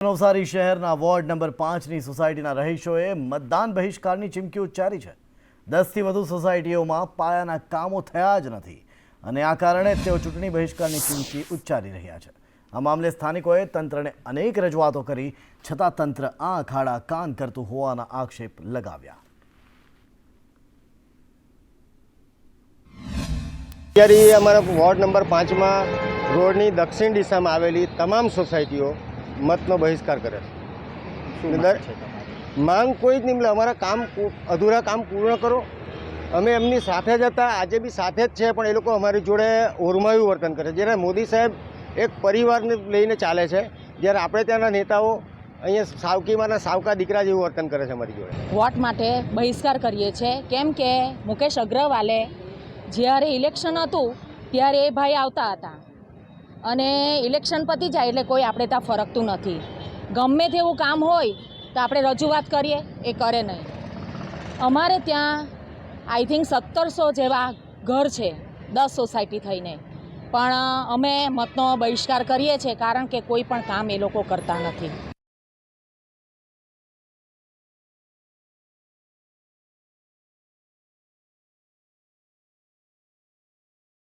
નવસારી શહેરના ward number પાંચની સોસાયટીના રહીશોએ મતદાન બહિષ્કારની ચીમકી ઉચ્ચારી છે. દસથી વધુ સોસાયટીઓમાં પાયાના કામો થયા જ નથી અને આ કારણે તેઓ ચૂંટણી બહિષ્કારની ચીમકી ઉચ્ચારી રહ્યા છે. આ મામલે સ્થાનિકોએ તંત્રને અનેક રજૂઆતો કરી, છતાં તંત્ર આ અખાડા કાન કરતું હોવાના આક્ષેપ લગાવ્યા. અત્યારે અમારા વોર્ડ નંબર પાંચમાં રોડની દક્ષિણ દિશામાં આવેલી તમામ સોસાયટીઓ મતનો બહિષ્કાર કરે છે. માંગ કોઈ જ નહીં મળે અમારા કામ અધૂરા કામ પૂર્ણ કરો. અમે એમની સાથે જ હતા આજે બી સાથે જ છે પણ એ લોકો અમારી જોડે ઓરમાયું વર્તન કરે છે. જ્યારે મોદી સાહેબ એક પરિવારને લઈને ચાલે છે જ્યારે આપણે ત્યાંના નેતાઓ અહીંયા સાવકીમાંના સાવકા દીકરા જેવું વર્તન કરે છે અમારી જોડે. વોટ માટે બહિષ્કાર કરીએ છીએ? કેમ કે મુકેશ અગ્રવાલે જ્યારે ઇલેક્શન હતું ત્યારે એ ભાઈ આવતા હતા. અને ઇલેક્શન પતી જાય એટલે કોઈ આપણે ત્યાં ફરકતું નથી. ગમે તેવું કામ હોય તો આપણે રજૂઆત કરીએ, એ કરે નહીં. અમારે ત્યાં આઈ થિંક સત્તરસો જેવા ઘર છે, દસ સોસાયટી થઈને. પણ અમે મતનો બહિષ્કાર કરીએ છીએ કારણ કે કોઈ પણ કામ એ લોકો કરતા નથી.